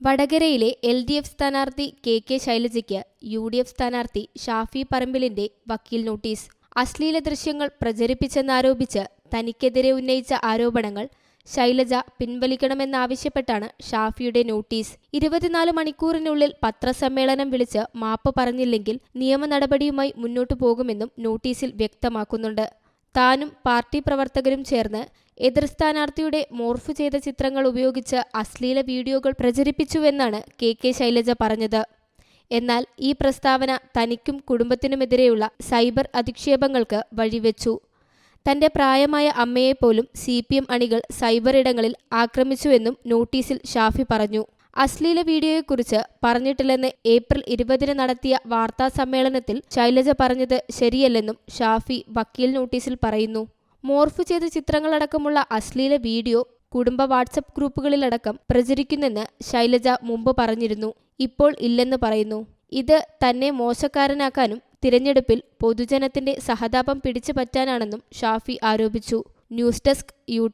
വടകരയിലെ L D F സ്ഥാനാർത്ഥി K K ശൈലജയ്ക്ക് യു ഡി എഫ് സ്ഥാനാർത്ഥി ഷാഫി പറമ്പിലിന്റെ വക്കീൽ നോട്ടീസ്. അശ്ലീല ദൃശ്യങ്ങൾ പ്രചരിപ്പിച്ചെന്നാരോപിച്ച് തനിക്കെതിരെ ഉന്നയിച്ച ആരോപണങ്ങൾ ശൈലജ പിൻവലിക്കണമെന്നാവശ്യപ്പെട്ടാണ് ഷാഫിയുടെ നോട്ടീസ്. ഇരുപത്തിനാല് മണിക്കൂറിനുള്ളിൽ പത്രസമ്മേളനം വിളിച്ച് മാപ്പ് പറഞ്ഞില്ലെങ്കിൽ നിയമ നടപടിയുമായി മുന്നോട്ടു പോകുമെന്നും നോട്ടീസിൽ വ്യക്തമാക്കുന്നുണ്ട്. താനും പാർട്ടി പ്രവർത്തകരും ചേർന്ന് എതിർ സ്ഥാനാർത്ഥിയുടെ മോർഫ് ചെയ്ത ചിത്രങ്ങൾ ഉപയോഗിച്ച് അശ്ലീല വീഡിയോകൾ പ്രചരിപ്പിച്ചുവെന്നാണ് കെ കെ ശൈലജ പറഞ്ഞത്. എന്നാൽ ഈ പ്രസ്താവന തനിക്കും കുടുംബത്തിനുമെതിരെയുള്ള സൈബർ അധിക്ഷേപങ്ങൾക്ക് വഴിവെച്ചു. തന്റെ പ്രായമായ അമ്മയെപ്പോലും സി പി എം അണികൾ സൈബർ ഇടങ്ങളിൽ ആക്രമിച്ചുവെന്നും നോട്ടീസിൽ ഷാഫി പറഞ്ഞു. അശ്ലീല വീഡിയോയെക്കുറിച്ച് പറഞ്ഞിട്ടില്ലെന്ന് ഏപ്രിൽ ഇരുപതിന് നടത്തിയ വാർത്താ സമ്മേളനത്തിൽ ശൈലജ പറഞ്ഞത് ശരിയല്ലെന്നും ഷാഫി വക്കീൽ നോട്ടീസിൽ പറയുന്നു. മോർഫ് ചെയ്ത ചിത്രങ്ങളടക്കമുള്ള അശ്ലീല വീഡിയോ കുടുംബ വാട്സപ്പ് ഗ്രൂപ്പുകളിലടക്കം പ്രചരിക്കുന്നെന്ന് ശൈലജ മുമ്പ് പറഞ്ഞിരുന്നു. ഇപ്പോൾ ഇല്ലെന്ന് പറയുന്നു. ഇത് തന്നെ മോശക്കാരനാക്കാനും തിരഞ്ഞെടുപ്പിൽ പൊതുജനത്തിന്റെ സഹതാപം പിടിച്ചു പറ്റാനാണെന്നും ഷാഫി ആരോപിച്ചു. News desk U